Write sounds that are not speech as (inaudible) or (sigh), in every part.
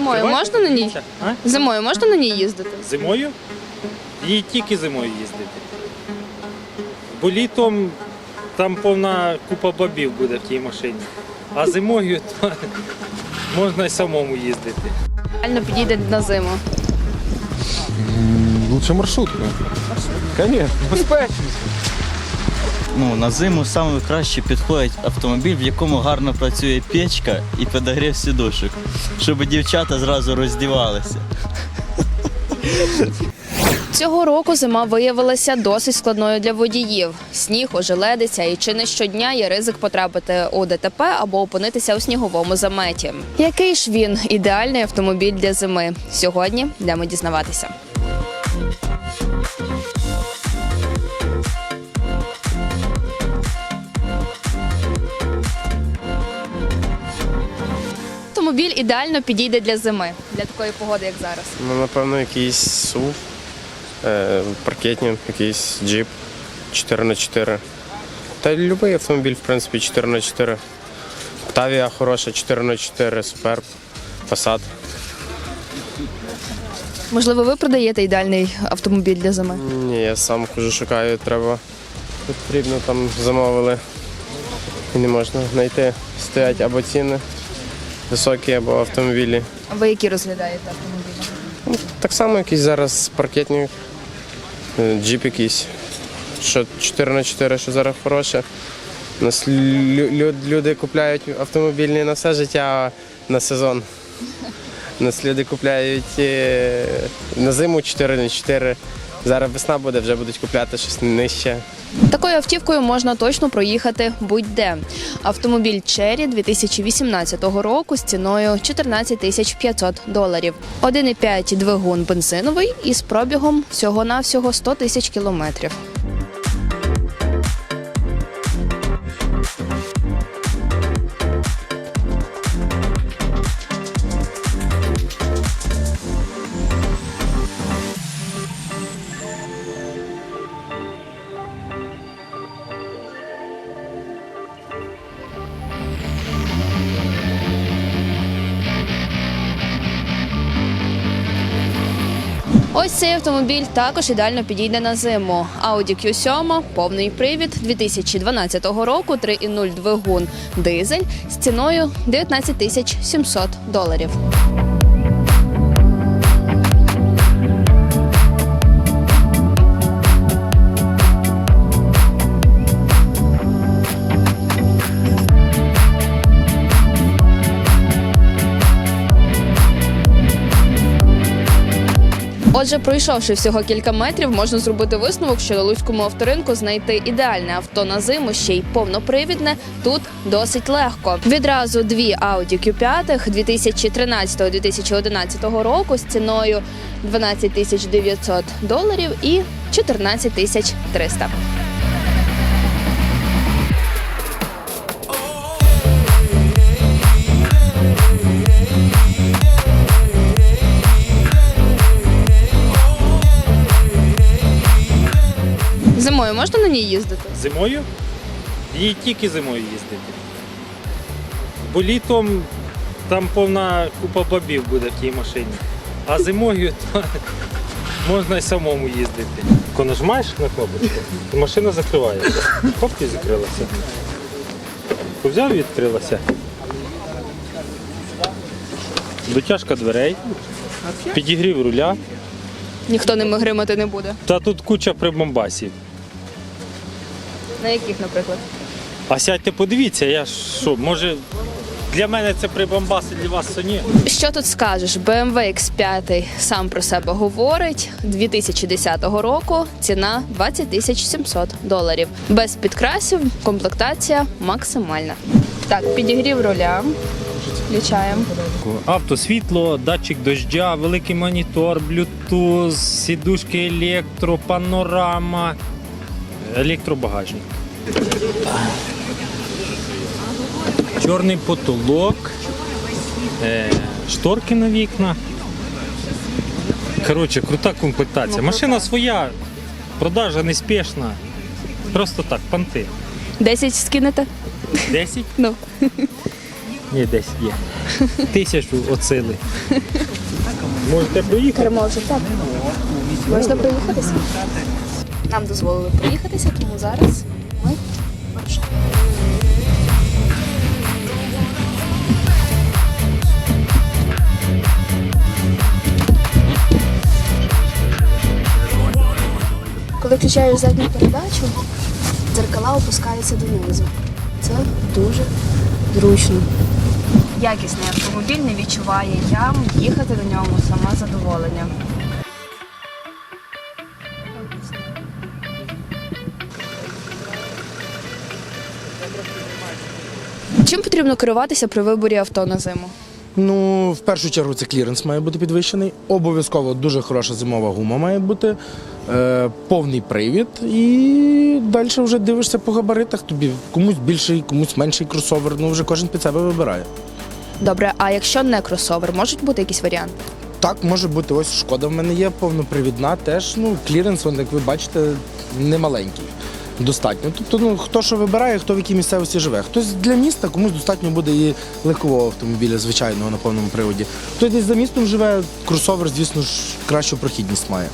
Зимою можна на ній? А? Зимою можна на ній їздити? Зимою? Її тільки зимою їздити. Бо літом там повна купа бабів буде в тій машині. А зимою (laughs) то можна й самому їздити. Реально підійде на зиму. Лучше маршрутка. Конечно, безпечно. Ну, на зиму саме краще підходить автомобіль, в якому гарно працює печка і подогрів сідушок, щоб дівчата зразу роздівалися. Цього року зима виявилася досить складною для водіїв. Сніг, ожеледиця і чи не щодня є ризик потрапити у ДТП або опинитися у сніговому заметі. Який ж він ідеальний автомобіль для зими? Сьогодні йдемо дізнаватися. Автомобіль ідеально підійде для зими, для такої погоди, як зараз. Ну, напевно, якийсь СУВ, е, паркетник, якийсь джип 4х4. Та будь-який автомобіль, в принципі, 4х4. Октавія хороша, 4х4, суперб, Passat. Можливо, ви продаєте ідеальний автомобіль для зими? Ні, я сам хожу, шукаю, треба. Потрібно там замовили. І не можна знайти. Стоять або ціни високі, або автомобілі. А ви які розглядаєте автомобілі? Так само якийсь зараз паркетник, е, джип якийсь, що 4 на 4 що зараз хороше. У нас лю- лю- люди купляють автомобіль не на все життя, а на сезон. У нас люди купляють е, на зиму 4 на 4. Зараз весна буде, вже будуть купляти щось нижче. Такою автівкою можна точно проїхати будь-де. Автомобіль Чері 2018 року з ціною 14 тисяч 500 доларів. 1,5 двигун бензиновий із пробігом всього-навсього 100 тисяч кілометрів. Ось цей автомобіль також ідеально підійде на зиму. Audi Q7, повний привід 2012 року, 3,0 двигун дизель з ціною 19 тисяч 700 доларів. Отже, пройшовши всього кілька метрів, можна зробити висновок, що на Луцькому авторинку знайти ідеальне авто на зиму, ще й повнопривідне, тут досить легко. Відразу дві Audi Q5 2013-2011 року з ціною 12 тисяч 900 доларів і 14 тисяч 300. Зимою можна на ній їздити? Зимою? Її тільки зимою їздити. Бо літом там повна купа бабів буде в тій машині. А зимою (laughs) то можна й самому їздити. Коли нажимаєш на кнопочку, і машина закривається. Хоп, і закрилася. Взяв і відкрилася. Дотяжка дверей, підігрів руля, Ніхто ними гримати не буде. та тут куча прибамбасів. На яких, наприклад? А сядьте, подивіться, я ж що, може для мене це прибамбаси, для вас це ні. Що тут скажеш? BMW X5 сам про себе говорить. 2010 року ціна 20 тисяч 700 доларів. Без підкрасів, комплектація максимальна. Так, підігрів руля. Включаємо. Автосвітло, датчик дождя, великий монітор, Bluetooth, сідушки електро, панорама, електробагажник. Чорний потолок, е, шторки на вікна. Коротше, крута комплектація. Машина своя, продажа неспішна. Просто так, панти. 10 скинете? 10? Ну. Ні, десь є. Тисячу оцили. Можете проїхати? Можна проїхатися? Нам дозволили проїхатися, тому зараз ми вирушимо. Коли включаєш задню передачу, дзеркала опускаються донизу. Це дуже зручно. Якісний автомобіль не відчуває ям, їхати на ньому саме задоволення. Чим потрібно керуватися при виборі авто на зиму? Ну, в першу чергу це кліренс має бути підвищений. Обов'язково дуже хороша зимова гума має бути, е, повний привід, і далі вже дивишся по габаритах. Тобі комусь більший, комусь менший кросовер. Ну вже кожен під себе вибирає. Добре, а якщо не кросовер, можуть бути якісь варіанти? Так, може бути, ось шкода в мене є, повнопривідна, теж ну, кліренс, он, як ви бачите, не маленький. Достатньо. Тобто, ну хто що вибирає, хто в якій місцевості живе. Хтось для міста, комусь достатньо буде і легкового автомобіля, звичайного на повному приводі. Хтось десь за містом живе, кросовер, звісно ж, кращу прохідність має.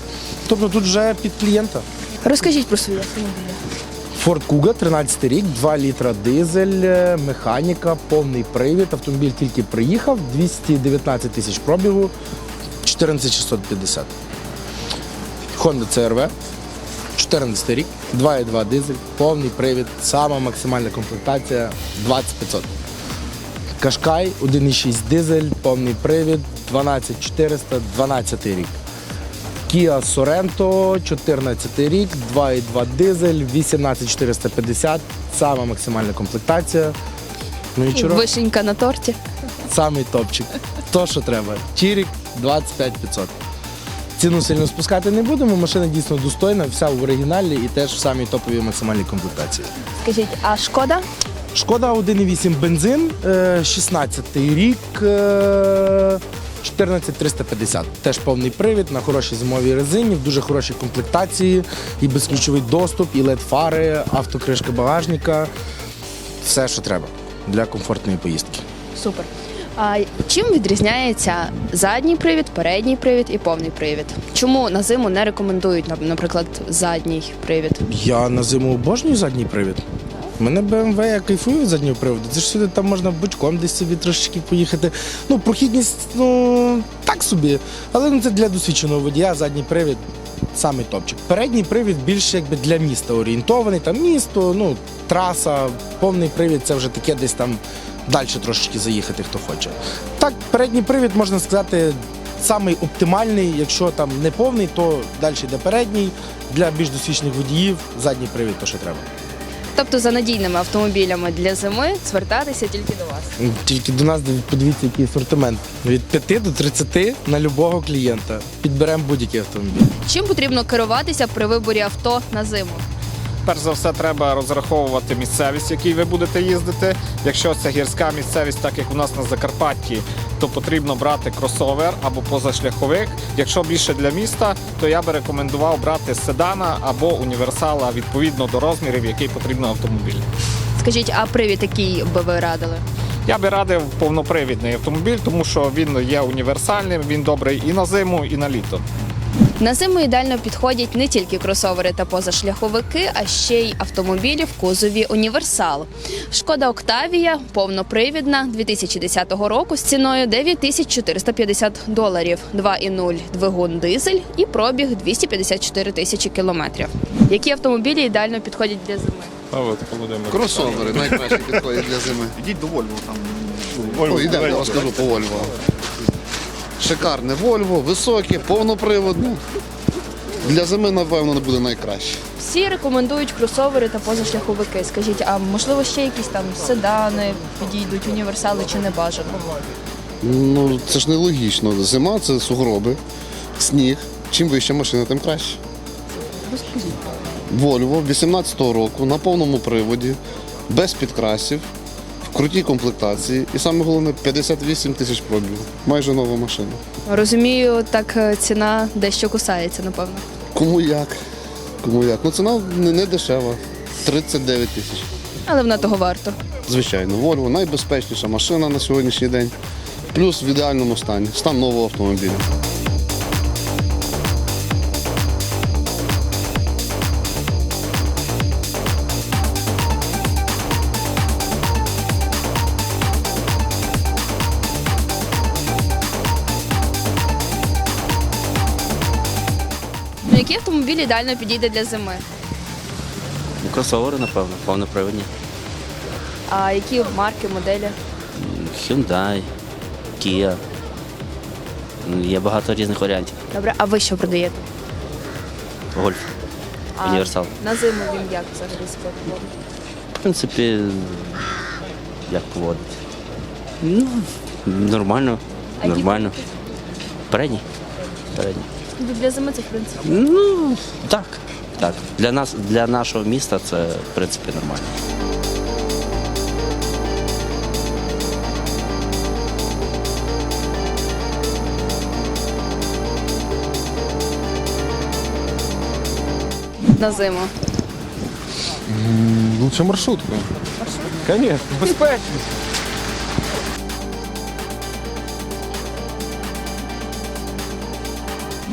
Тобто тут вже під клієнта. Розкажіть про свої автомобілі. Форд Куга, 13 рік, 2 літра дизель, е, механіка, повний привід. Автомобіль тільки приїхав, 219 тисяч пробігу, 14650. Honda CRV, 14 рік, 2,2 дизель, повний привід, сама максимальна комплектація 20500. Кашкай, 1,6 дизель, повний привід, 12400, 12 рік. Kia Sorento, 14 рік, 2,2 дизель, 18450, сама максимальна комплектація. Ну і чого? Вишенька на торті. Самий топчик. То, що треба. Чирік 25500. Ціну сильно спускати не будемо. Машина дійсно достойна, вся в оригіналі і теж в самій топовій максимальній комплектації. Скажіть, а шкода? Шкода 1,8 бензин, е, 16 рік, е, 14350. Теж повний привід на хорошій зимовій резині, в дуже хорошій комплектації, і безключовий доступ, і led фари, автокришка багажника. Все, що треба для комфортної поїздки. Супер. А чим відрізняється задній привід, передній привід і повний привід? Чому на зиму не рекомендують, нап- наприклад, задній привід? Я на зиму обожнюю задній привід. У мене BMW, я кайфую від заднього приводу. Це ж сюди там можна бочком десь собі трошечки поїхати. Ну, прохідність, ну так собі. Але ну, це для досвідченого водія, задній привід самий топчик. Передній привід більше якби для міста орієнтований. Там місто, ну, траса, повний привід це вже таке десь там далі трошечки заїхати, хто хоче. Так, передній привід можна сказати. Самий оптимальний, якщо там не повний, то далі йде передній. Для більш досвідчених водіїв задній привід, то що треба. Тобто за надійними автомобілями для зими звертатися тільки до вас. Тільки до нас подивіться, який асортимент. Від 5 до 30 на любого клієнта. Підберемо будь-який автомобіль. Чим потрібно керуватися при виборі авто на зиму? Перш за все, треба розраховувати місцевість, в якій ви будете їздити. Якщо це гірська місцевість, так як у нас на Закарпатті, то потрібно брати кросовер або позашляховик. Якщо більше для міста, то я би рекомендував брати седана або універсала відповідно до розмірів, який потрібно автомобіль. Скажіть, а привід який би ви радили? Я би радив повнопривідний автомобіль, тому що він є універсальним, він добрий і на зиму, і на літо. На зиму ідеально підходять не тільки кросовери та позашляховики, а ще й автомобілі в кузові універсал. Шкода Октавія повнопривідна 2010 року з ціною 9450 доларів, 2,0 двигун дизель і пробіг 254 тисячі кілометрів. Які автомобілі ідеально підходять для зими? А от Володимир. Кросовери найкраще підходять для зими. Ідіть до Вольво там. О, йдемо, я розкажу по Вольво. Шикарне Вольво, високе, повноприводне. Для зими, напевно, не буде найкраще. Всі рекомендують кросовери та позашляховики. Скажіть, а можливо ще якісь там седани підійдуть, універсали чи не бажано? Ну, це ж нелогічно. Зима це сугроби, сніг. Чим вища машина, тим краще. Вольво 18-го року на повному приводі, без підкрасів, крутій комплектації. І саме головне 58 тисяч пробігу. Майже нова машина. Розумію, так е, ціна дещо кусається, напевно. Кому як? Кому як? Ну ціна не, не дешева. 39 тисяч. Але вона того варто. Звичайно, Volvo найбезпечніша машина на сьогоднішній день. Плюс в ідеальному стані. Стан нового автомобіля. Автомобіль ідеально підійде для зими? Ну, кросовери, напевно, повноприводні. А які марки, моделі? Hyundai, Kia. Ну, Є багато різних варіантів. Добре, а ви що продаєте? Гольф, А універсал. На зиму він як взагалі себе поводить? В принципі, як поводить? Ну, нормально, нормально. Передній? Передній. Ну, Для зими це в принципі. Ну, так. Так. Для нас, для нашого міста це, в принципі, нормально. На зиму. Лучше маршрутку. Конечно, (laughs) безпечно.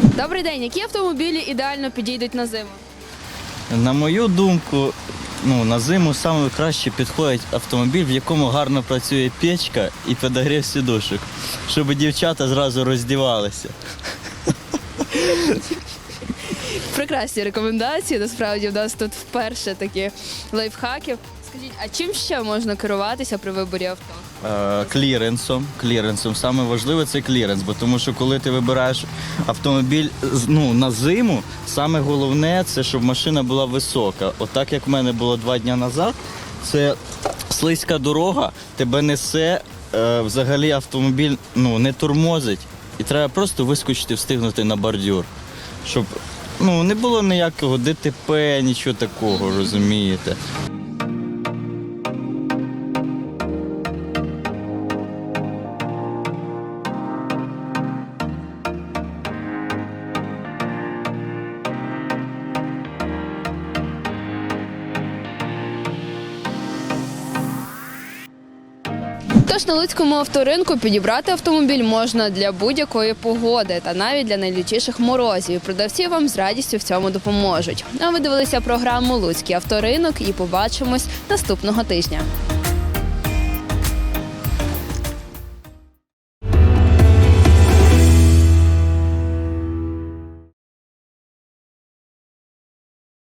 Добрий день. Які автомобілі ідеально підійдуть на зиму? На мою думку, ну, на зиму саме краще підходить автомобіль, в якому гарно працює печка і підогрів сідушок, щоб дівчата зразу роздівалися. Прекрасні рекомендації. Насправді в нас тут вперше такі лайфхаки. Скажіть, а чим ще можна керуватися при виборі авто? Е, кліренсом. Кліренсом. Саме важливе це кліренс, бо тому що коли ти вибираєш автомобіль ну, на зиму, саме головне це щоб машина була висока. Отак як в мене було два дні назад, це слизька дорога, тебе несе, е, взагалі автомобіль ну, не тормозить. І треба просто вискочити, встигнути на бордюр. Щоб ну, не було ніякого ДТП, нічого такого, розумієте. Тож на Луцькому авторинку підібрати автомобіль можна для будь-якої погоди та навіть для найлютіших морозів. Продавці вам з радістю в цьому допоможуть. А ви дивилися програму Луцький авторинок і побачимось наступного тижня.